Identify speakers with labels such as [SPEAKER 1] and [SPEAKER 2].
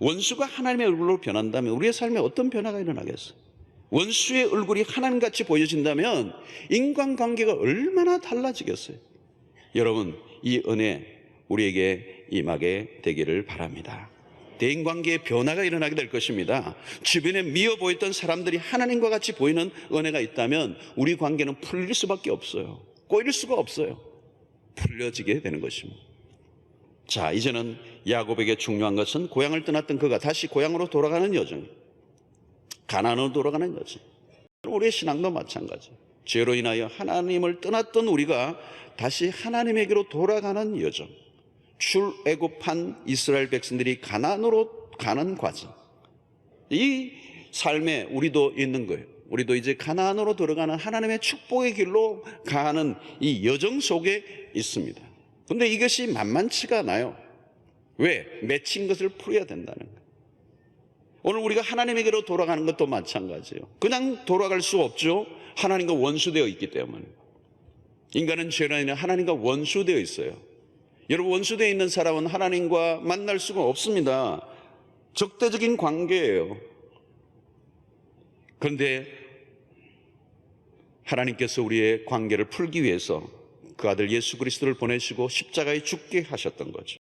[SPEAKER 1] 원수가 하나님의 얼굴로 변한다면 우리의 삶에 어떤 변화가 일어나겠어요? 원수의 얼굴이 하나님같이 보여진다면 인간관계가 얼마나 달라지겠어요? 여러분, 이 은혜 우리에게 임하게 되기를 바랍니다. 대인관계의 변화가 일어나게 될 것입니다. 주변에 미워 보였던 사람들이 하나님과 같이 보이는 은혜가 있다면 우리 관계는 풀릴 수밖에 없어요. 꼬일 수가 없어요. 풀려지게 되는 것입니다. 자, 이제는 야곱에게 중요한 것은 고향을 떠났던 그가 다시 고향으로 돌아가는 여정. 가나안으로 돌아가는 여정. 우리의 신앙도 마찬가지. 죄로 인하여 하나님을 떠났던 우리가 다시 하나님에게로 돌아가는 여정. 출애굽한 이스라엘 백성들이 가나안으로 가는 과정. 이 삶에 우리도 있는 거예요. 우리도 이제 가나안으로 들어가는 하나님의 축복의 길로 가는 이 여정 속에 있습니다. 근데 이것이 만만치가 않아요. 왜? 맺힌 것을 풀어야 된다는 거예요. 오늘 우리가 하나님에게로 돌아가는 것도 마찬가지예요. 그냥 돌아갈 수 없죠. 하나님과 원수되어 있기 때문에. 인간은 죄로 인해 하나님과 원수되어 있어요. 여러분 원수되어 있는 사람은 하나님과 만날 수가 없습니다. 적대적인 관계예요. 그런데 하나님께서 우리의 관계를 풀기 위해서 그 아들 예수 그리스도를 보내시고 십자가에 죽게 하셨던 거죠.